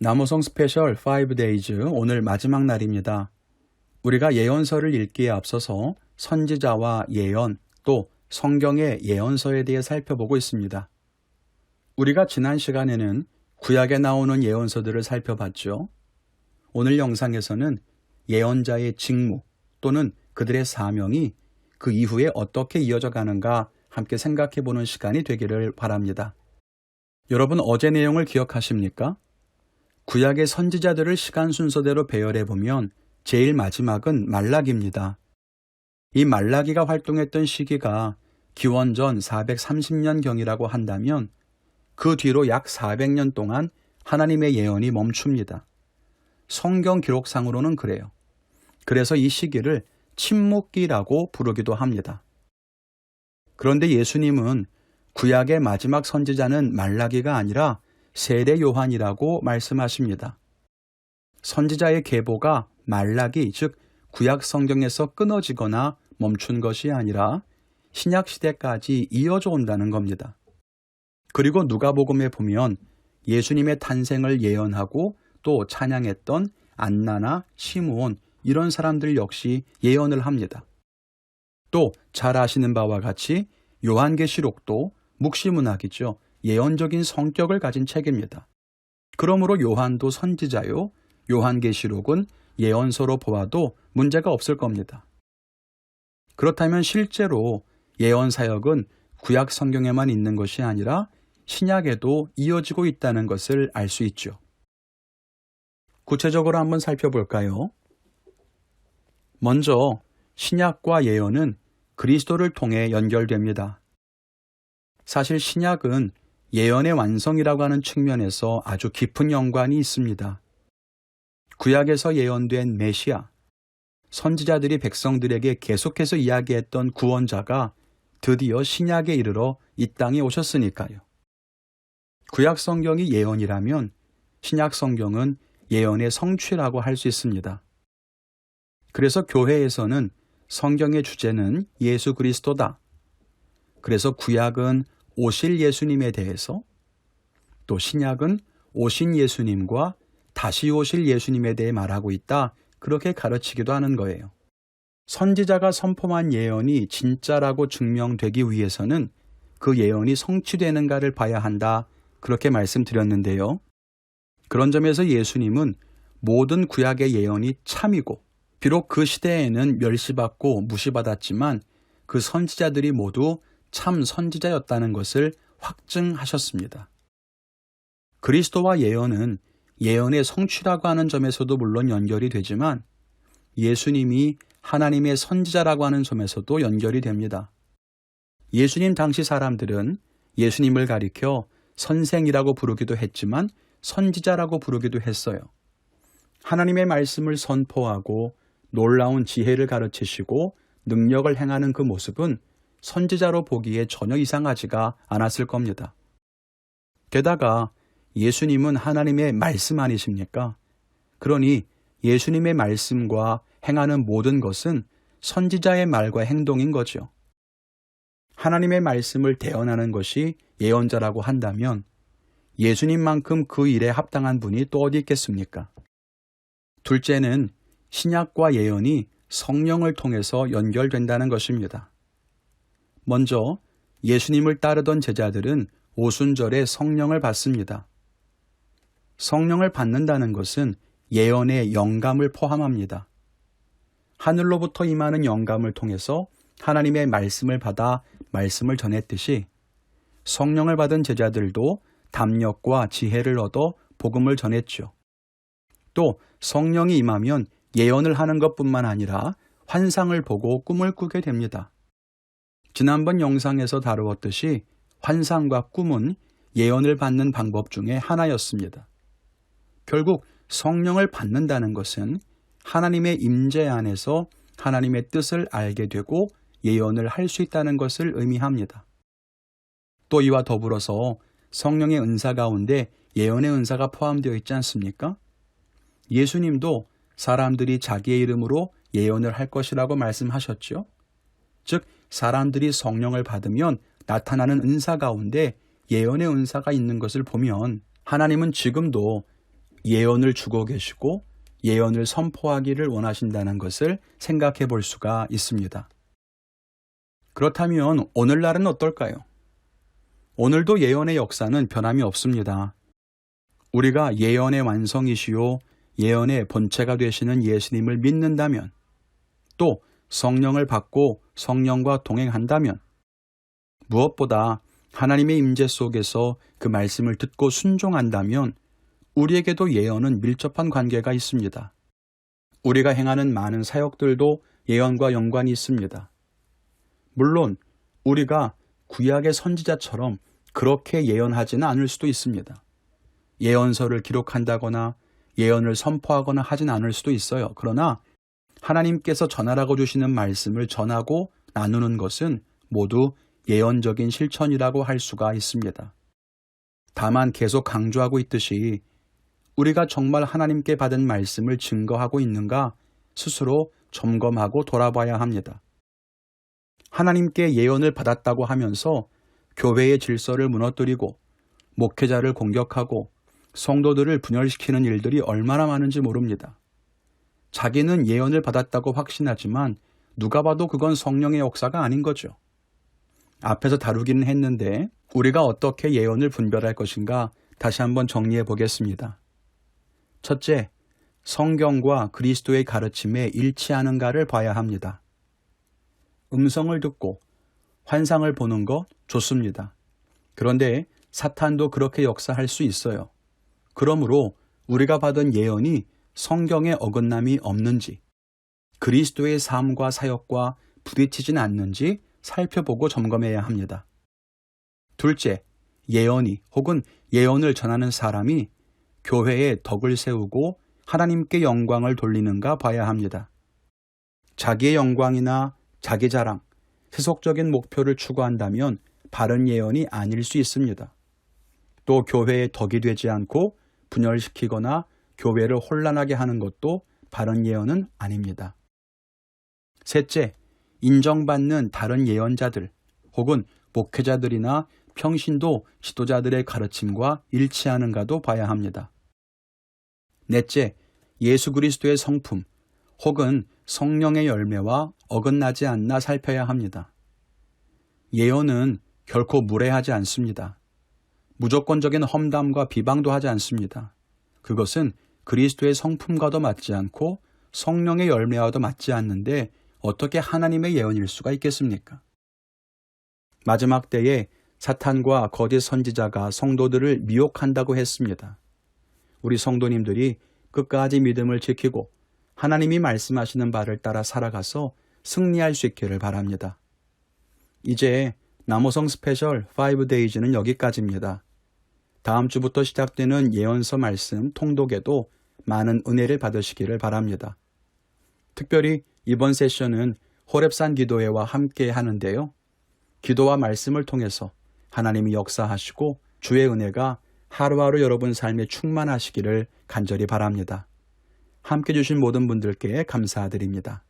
남호성 스페셜 5days 오늘 마지막 날입니다. 우리가 예언서를 읽기에 앞서서 선지자와 예언 또 성경의 예언서에 대해 살펴보고 있습니다. 우리가 지난 시간에는 구약에 나오는 예언서들을 살펴봤죠. 오늘 영상에서는 예언자의 직무 또는 그들의 사명이 그 이후에 어떻게 이어져 가는가 함께 생각해 보는 시간이 되기를 바랍니다. 여러분 어제 내용을 기억하십니까? 구약의 선지자들을 시간 순서대로 배열해 보면 제일 마지막은 말라기입니다. 이 말라기가 활동했던 시기가 기원전 430년경이라고 한다면 그 뒤로 약 400년 동안 하나님의 예언이 멈춥니다. 성경 기록상으로는 그래요. 그래서 이 시기를 침묵기라고 부르기도 합니다. 그런데 예수님은 구약의 마지막 선지자는 말라기가 아니라 세례 요한이라고 말씀하십니다. 선지자의 계보가 말라기, 즉 구약 성경에서 끊어지거나 멈춘 것이 아니라 신약 시대까지 이어져 온다는 겁니다. 그리고 누가복음에 보면 예수님의 탄생을 예언하고 또 찬양했던 안나나 시므온 이런 사람들 역시 예언을 합니다. 또 잘 아시는 바와 같이 요한계시록도 묵시문학이죠. 예언적인 성격을 가진 책입니다. 그러므로 요한도 선지자요. 요한계시록은 예언서로 보아도 문제가 없을 겁니다. 그렇다면 실제로 예언 사역은 구약 성경에만 있는 것이 아니라 신약에도 이어지고 있다는 것을 알 수 있죠. 구체적으로 한번 살펴볼까요? 먼저 신약과 예언은 그리스도를 통해 연결됩니다. 사실 신약은 예언의 완성이라고 하는 측면에서 아주 깊은 연관이 있습니다. 구약에서 예언된 메시아, 선지자들이 백성들에게 계속해서 이야기했던 구원자가 드디어 신약에 이르러 이 땅에 오셨으니까요. 구약 성경이 예언이라면 신약 성경은 예언의 성취라고 할 수 있습니다. 그래서 교회에서는 성경의 주제는 예수 그리스도다. 그래서 구약은 오실 예수님에 대해서 또 신약은 오신 예수님과 다시 오실 예수님에 대해 말하고 있다. 그렇게 가르치기도 하는 거예요. 선지자가 선포한 예언이 진짜라고 증명되기 위해서는 그 예언이 성취되는가를 봐야 한다. 그렇게 말씀드렸는데요. 그런 점에서 예수님은 모든 구약의 예언이 참이고 비록 그 시대에는 멸시받고 무시받았지만 그 선지자들이 모두 참 선지자였다는 것을 확증하셨습니다. 그리스도와 예언은 예언의 성취라고 하는 점에서도 물론 연결이 되지만 예수님이 하나님의 선지자라고 하는 점에서도 연결이 됩니다. 예수님 당시 사람들은 예수님을 가리켜 선생이라고 부르기도 했지만 선지자라고 부르기도 했어요. 하나님의 말씀을 선포하고 놀라운 지혜를 가르치시고 능력을 행하는 그 모습은 선지자로 보기에 전혀 이상하지가 않았을 겁니다. 게다가 예수님은 하나님의 말씀 아니십니까? 그러니 예수님의 말씀과 행하는 모든 것은 선지자의 말과 행동인 거죠. 하나님의 말씀을 대언하는 것이 예언자라고 한다면 예수님만큼 그 일에 합당한 분이 또 어디 있겠습니까? 둘째는 신약과 예언이 성령을 통해서 연결된다는 것입니다. 먼저 예수님을 따르던 제자들은 오순절에 성령을 받습니다. 성령을 받는다는 것은 예언의 영감을 포함합니다. 하늘로부터 임하는 영감을 통해서 하나님의 말씀을 받아 말씀을 전했듯이 성령을 받은 제자들도 담력과 지혜를 얻어 복음을 전했죠. 또 성령이 임하면 예언을 하는 것뿐만 아니라 환상을 보고 꿈을 꾸게 됩니다. 지난번 영상에서 다루었듯이 환상과 꿈은 예언을 받는 방법 중에 하나였습니다. 결국 성령을 받는다는 것은 하나님의 임재 안에서 하나님의 뜻을 알게 되고 예언을 할 수 있다는 것을 의미합니다. 또 이와 더불어서 성령의 은사 가운데 예언의 은사가 포함되어 있지 않습니까? 예수님도 사람들이 자기의 이름으로 예언을 할 것이라고 말씀하셨죠. 즉, 사람들이 성령을 받으면 나타나는 은사 가운데 예언의 은사가 있는 것을 보면 하나님은 지금도 예언을 주고 계시고 예언을 선포하기를 원하신다는 것을 생각해 볼 수가 있습니다. 그렇다면 오늘날은 어떨까요? 오늘도 예언의 역사는 변함이 없습니다. 우리가 예언의 완성이시요 예언의 본체가 되시는 예수님을 믿는다면 또 성령을 받고 성령과 동행한다면 무엇보다 하나님의 임재 속에서 그 말씀을 듣고 순종한다면 우리에게도 예언은 밀접한 관계가 있습니다. 우리가 행하는 많은 사역들도 예언과 연관이 있습니다. 물론 우리가 구약의 선지자처럼 그렇게 예언하지는 않을 수도 있습니다. 예언서를 기록한다거나 예언을 선포하거나 하진 않을 수도 있어요. 그러나 하나님께서 전하라고 주시는 말씀을 전하고 나누는 것은 모두 예언적인 실천이라고 할 수가 있습니다. 다만 계속 강조하고 있듯이 우리가 정말 하나님께 받은 말씀을 증거하고 있는가 스스로 점검하고 돌아봐야 합니다. 하나님께 예언을 받았다고 하면서 교회의 질서를 무너뜨리고 목회자를 공격하고 성도들을 분열시키는 일들이 얼마나 많은지 모릅니다. 자기는 예언을 받았다고 확신하지만 누가 봐도 그건 성령의 역사가 아닌 거죠. 앞에서 다루기는 했는데 우리가 어떻게 예언을 분별할 것인가 다시 한번 정리해 보겠습니다. 첫째, 성경과 그리스도의 가르침에 일치하는가를 봐야 합니다. 음성을 듣고 환상을 보는 것 좋습니다. 그런데 사탄도 그렇게 역사할 수 있어요. 그러므로 우리가 받은 예언이 성경에 어긋남이 없는지, 그리스도의 삶과 사역과 부딪히진 않는지 살펴보고 점검해야 합니다. 둘째, 예언이 혹은 예언을 전하는 사람이 교회에 덕을 세우고 하나님께 영광을 돌리는가 봐야 합니다. 자기의 영광이나 자기 자랑, 세속적인 목표를 추구한다면 바른 예언이 아닐 수 있습니다. 또 교회에 덕이 되지 않고 분열시키거나 교회를 혼란하게 하는 것도 바른 예언은 아닙니다. 셋째, 인정받는 다른 예언자들 혹은 목회자들이나 평신도 지도자들의 가르침과 일치하는가도 봐야 합니다. 넷째, 예수 그리스도의 성품 혹은 성령의 열매와 어긋나지 않나 살펴야 합니다. 예언은 결코 무례하지 않습니다. 무조건적인 험담과 비방도 하지 않습니다. 그것은 그리스도의 성품과도 맞지 않고 성령의 열매와도 맞지 않는데 어떻게 하나님의 예언일 수가 있겠습니까? 마지막 때에 사탄과 거짓 선지자가 성도들을 미혹한다고 했습니다. 우리 성도님들이 끝까지 믿음을 지키고 하나님이 말씀하시는 바를 따라 살아가서 승리할 수 있기를 바랍니다. 이제 남호성 스페셜 5데이즈는 여기까지입니다. 다음 주부터 시작되는 예언서 말씀 통독에도 많은 은혜를 받으시기를 바랍니다. 특별히 이번 세션은 호랩산 기도회와 함께 하는데요. 기도와 말씀을 통해서 하나님이 역사하시고 주의 은혜가 하루하루 여러분 삶에 충만하시기를 간절히 바랍니다. 함께 주신 모든 분들께 감사드립니다.